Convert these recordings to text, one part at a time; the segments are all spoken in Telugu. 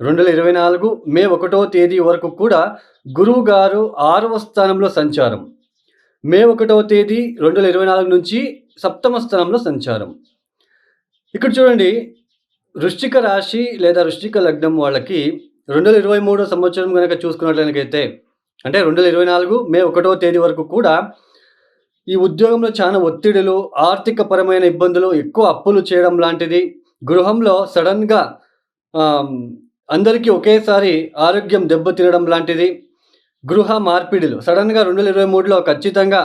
రెండు వేల ఇరవై నాలుగు మే ఒకటో తేదీ వరకు కూడా గురువు గారు ఆరవ స్థానంలో సంచారం. మే ఒకటవ తేదీ రెండు వేల ఇరవై నాలుగు నుంచి సప్తమ స్థానంలో సంచారం. ఇక్కడ చూడండి వృశ్చిక రాశి లేదా వృశ్చిక లగ్నం వాళ్ళకి రెండు వేల ఇరవై మూడో సంవత్సరం కనుక చూసుకున్నట్లయితే అంటే రెండు వేల ఇరవై నాలుగు మే ఒకటో తేదీ వరకు కూడా ఈ ఉద్యోగంలో చాలా ఒత్తిడులు ఆర్థిక పరమైన ఇబ్బందులు ఎక్కువ అప్పులు చేయడం లాంటిది. గృహంలో సడన్గా అందరికీ ఒకేసారి ఆరోగ్యం దెబ్బతినడం లాంటిది. గృహ మార్పిడిలు. సడన్గా రెండు వేల ఇరవై మూడులో ఖచ్చితంగా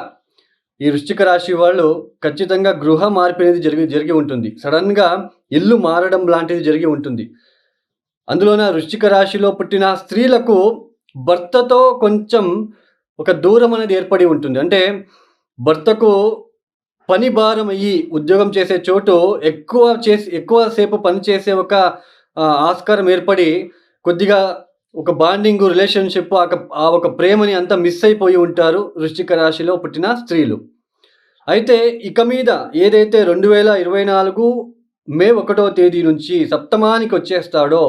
ఈ వృశ్చిక రాశి వాళ్ళు ఖచ్చితంగా గృహ మార్పిడి అనేది జరిగి జరిగి ఉంటుంది. సడన్గా ఇల్లు మారడం లాంటిది జరిగి ఉంటుంది. అందులోన వృశ్చిక రాశిలో పుట్టిన స్త్రీలకు భర్తతో కొంచెం ఒక దూరం అనేది ఏర్పడి ఉంటుంది. అంటే భర్తకు పని భారం అయ్యి ఉద్యోగం చేసే చోటు ఎక్కువ చేసి ఎక్కువసేపు పని చేసే ఒక ఆస్కారం ఏర్పడి కొద్దిగా ఒక బాండింగ్ రిలేషన్షిప్ ఆ ఒక- ఆ ఒక ప్రేమని అంతా మిస్ అయిపోయి ఉంటారు వృశ్చిక రాశిలో పుట్టిన స్త్రీలు. అయితే ఇక మీద ఏదైతే రెండు వేల ఇరవై నాలుగు మే ఒకటో తేదీ నుంచి సప్తమానికి వచ్చేస్తాడో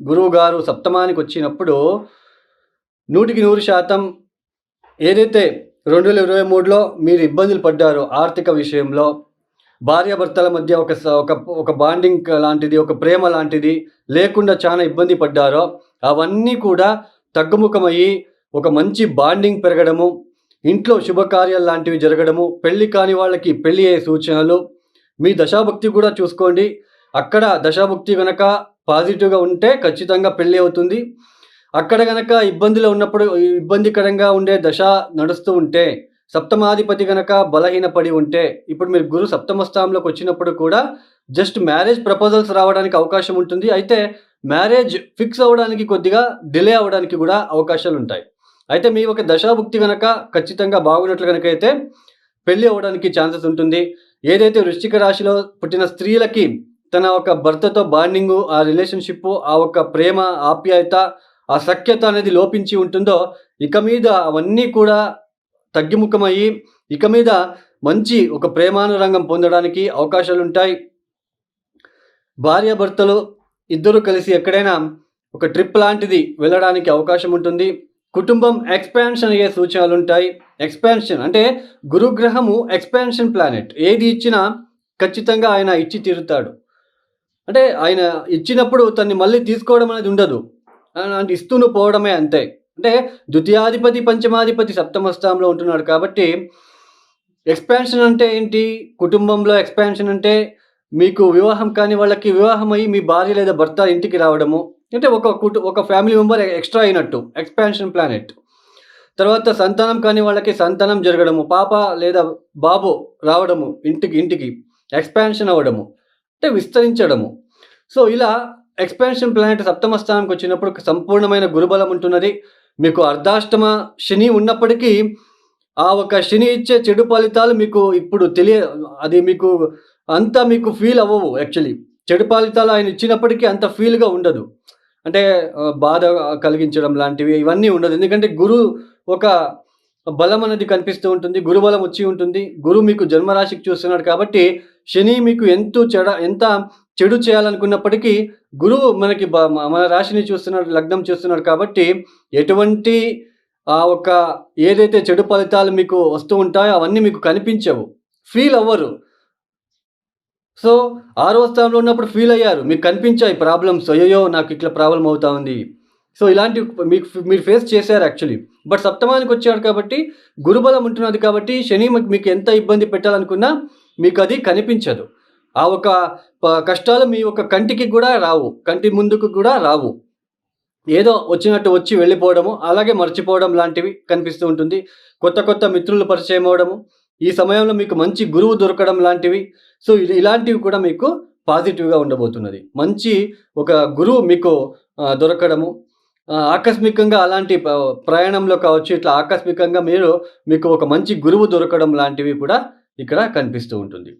గురువు గారు సప్తమానికి వచ్చినప్పుడు నూటికి నూరు శాతం ఏదైతే రెండు వేల ఇరవై మూడులో మీరు ఇబ్బందులు పడ్డారో ఆర్థిక విషయంలో భార్యాభర్తల మధ్య ఒక స- ఒక ఒక బాండింగ్ లాంటిది ఒక ప్రేమ లాంటిది లేకుండా చాలా ఇబ్బంది పడ్డారో అవన్నీ కూడా తగ్గుముఖమయ్యి ఒక మంచి బాండింగ్ పెరగడము ఇంట్లో శుభకార్యాలు లాంటివి జరగడము పెళ్ళి కాని వాళ్ళకి పెళ్ళి అయ్యే సూచనలు మీ దశాభక్తి కూడా చూసుకోండి. అక్కడ దశాభక్తి కనుక పాజిటివ్గా ఉంటే ఖచ్చితంగా పెళ్ళి అవుతుంది. అక్కడ కనుక ఇబ్బందిలో ఉన్నప్పుడు ఇబ్బందికరంగా ఉండే దశ నడుస్తూ ఉంటే సప్తమాధిపతి గనక బలహీనపడి ఉంటే ఇప్పుడు మీరు గురు సప్తమ స్థానంలోకి వచ్చినప్పుడు కూడా జస్ట్ మ్యారేజ్ ప్రపోజల్స్ రావడానికి అవకాశం ఉంటుంది. అయితే మ్యారేజ్ ఫిక్స్ అవ్వడానికి కొద్దిగా డిలే అవ్వడానికి కూడా అవకాశాలు ఉంటాయి. అయితే మీ ఒక దశాభుక్తి గనక ఖచ్చితంగా బాగున్నట్లు కనుక అయితే పెళ్ళి అవ్వడానికి ఛాన్సెస్ ఉంటుంది. ఏదైతే వృశ్చిక రాశిలో పుట్టిన స్త్రీలకి తన ఒక భర్తతో బాండింగు ఆ రిలేషన్షిప్ ఆ ఒక ప్రేమ ఆప్యాయత ఆ సఖ్యత అనేది లోపించి ఉంటుందో ఇక మీద అవన్నీ కూడా తగ్గిముఖమయ్యి ఇక మీద మంచి ఒక ప్రేమానురంగం పొందడానికి అవకాశాలుంటాయి. భార్యాభర్తలు ఇద్దరు కలిసి ఎక్కడైనా ఒక ట్రిప్ లాంటిది వెళ్ళడానికి అవకాశం ఉంటుంది కుటుంబం ఎక్స్పాన్షన్ అయ్యే సూచనలు ఉంటాయి ఎక్స్పాన్షన్ అంటే గురుగ్రహము ఎక్స్పాన్షన్ ప్లానెట్. ఏది ఇచ్చినా ఖచ్చితంగా ఆయన ఇచ్చి తీరుతాడు. అంటే ఆయన ఇచ్చినప్పుడు తన్ని మళ్ళీ తీసుకోవడం అనేది ఉండదు. అంటే ఇస్తూను పోవడమే అంతే. అంటే ద్వితీయాధిపతి పంచమాధిపతి సప్తమ స్థానంలో ఉంటున్నాడు కాబట్టి ఎక్స్పాన్షన్ అంటే ఏంటి? కుటుంబంలో ఎక్స్పాన్షన్ అంటే మీకు వివాహం కాని వాళ్ళకి వివాహం అయ్యి మీ భార్య లేదా భర్త ఇంటికి రావడము. అంటే ఒక కుటు ఒక ఫ్యామిలీ మెంబర్ ఎక్స్ట్రా అయినట్టు ఎక్స్పాన్షన్ ప్లానెట్. తర్వాత సంతానం కాని వాళ్ళకి సంతానం జరగడము పాప లేదా బాబు రావడము ఇంటికి ఇంటికి ఎక్స్పాన్షన్ అవ్వడము అంటే విస్తరించడము. సో ఇలా ఎక్స్పాన్షన్ ప్లానెట్ సప్తమ స్థానంకి వచ్చినప్పుడు సంపూర్ణమైన గురుబలం ఉంటున్నది. మీకు అర్ధాష్టమ శని ఉన్నప్పటికీ ఆ ఒక శని ఇచ్చే చెడు ఫలితాలు మీకు ఇప్పుడు తెలియ అది మీకు అంతా మీకు ఫీల్ అవ్వవు యాక్చువల్లీ చెడు ఫలితాలు ఆయన ఇచ్చినప్పటికీ అంత ఫీల్గా ఉండదు. అంటే బాధ కలిగించడం లాంటివి ఇవన్నీ ఉండదు. ఎందుకంటే గురు ఒక బలం అనేది కనిపిస్తూ ఉంటుంది గురు బలం వచ్చి ఉంటుంది. గురు మీకు జన్మరాశికి చూస్తున్నాడు కాబట్టి శని మీకు ఎంతో చెడ ఎంత చెడు చేయాలనుకున్నప్పటికీ గురువు మనకి మన రాశిని చూస్తున్నాడు లగ్నం చూస్తున్నాడు కాబట్టి ఎటువంటి ఆ ఒక ఏదైతే చెడు ఫలితాలు మీకు వస్తూ ఉంటాయో అవన్నీ మీకు కనిపించవు. ఫీల్ అవ్వరు. సో ఆరో స్థానంలో ఉన్నప్పుడు ఫీల్ అయ్యారు. మీకు కనిపించాయి ప్రాబ్లమ్స్ అయ్యో నాకు ఇట్లా ప్రాబ్లం అవుతా ఉంది. సో ఇలాంటి మీకు మీరు ఫేస్ చేశారు యాక్చువల్లీ బట్ సప్తమానికి వచ్చాడు కాబట్టి గురుబలం ఉంటున్నది కాబట్టి శని మీకు ఎంత ఇబ్బంది పెట్టాలనుకున్నా మీకు అది కనిపించదు. ఆ ఒక ప- కష్టాలు మీ ఒక కంటికి కూడా రావు. కంటి ముందుకు కూడా రావు. ఏదో వచ్చినట్టు వచ్చి వెళ్ళిపోవడము అలాగే మర్చిపోవడం లాంటివి కనిపిస్తూ ఉంటుంది. కొత్త కొత్త మిత్రులు పరిచయం అవడము ఈ సమయంలో మీకు మంచి గురువు దొరకడం లాంటివి. సో ఇది ఇలాంటివి కూడా మీకు పాజిటివ్గా ఉండబోతున్నది. మంచి ఒక గురువు మీకు దొరకడము ఆకస్మికంగా అలాంటి ప్రయాణంలో కావచ్చు, ఇట్లా ఆకస్మికంగా మీరు మీకు ఒక మంచి గురువు దొరకడం లాంటివి కూడా ఇక్కడ కనిపిస్తూ ఉంటుంది.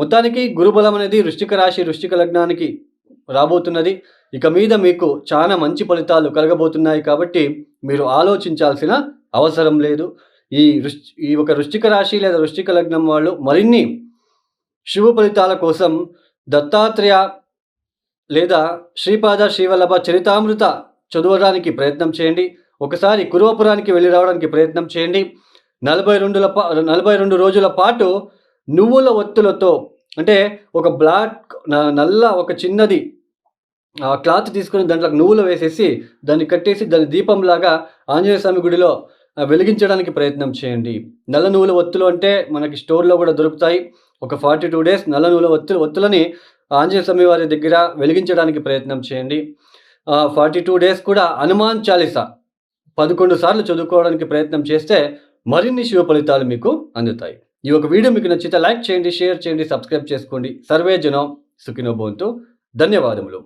మొత్తానికి గురుబలం అనేది వృష్టిక రాశి, వృష్టిక లగ్నానికి రాబోతున్నది. ఇక మీద మీకు చాలా మంచి ఫలితాలు కలగబోతున్నాయి కాబట్టి మీరు ఆలోచించాల్సిన అవసరం లేదు. ఈ ఈ ఒక వృష్టిక రాశి లేదా వృష్టిక లగ్నం వాళ్ళు మరిన్ని శుభ ఫలితాల కోసం దత్తాత్రేయ లేదా శ్రీపాద శ్రీవల్లభ చరితామృత చదవడానికి ప్రయత్నం చేయండి. ఒకసారి కురువపురానికి వెళ్ళి రావడానికి ప్రయత్నం చేయండి. 42ల పా 42 రోజుల పాటు నువ్వుల ఒత్తులతో అంటే ఒక బ్లాక్ నల్ల ఒక చిన్నది క్లాత్ తీసుకొని దాంట్లో నువ్వులు వేసేసి దాన్ని కట్టేసి దాని దీపంలాగా ఆంజనేయ స్వామి గుడిలో వెలిగించడానికి ప్రయత్నం చేయండి. నల్ల నువ్వుల ఒత్తులు అంటే మనకి స్టోర్‌లో కూడా దొరుకుతాయి. ఒక 42 డేస్ నల్ల నువ్వుల ఒత్తులు ఒత్తులని ఆంజనేయ స్వామి వారి దగ్గర వెలిగించడానికి ప్రయత్నం చేయండి. ఫార్టీ టూ డేస్ కూడా హనుమాన్ చాలీసా 11 సార్లు చదువుకోవడానికి ప్రయత్నం చేస్తే మరిన్ని శివ ఫలితాలు మీకు అందుతాయి. ఈ ఒక వీడియో మీకు నచ్చితే లైక్ చేయండి, షేర్ చేయండి, సబ్స్క్రైబ్ చేసుకోండి. సర్వే జనం సుఖినో ధన్యవాదములు.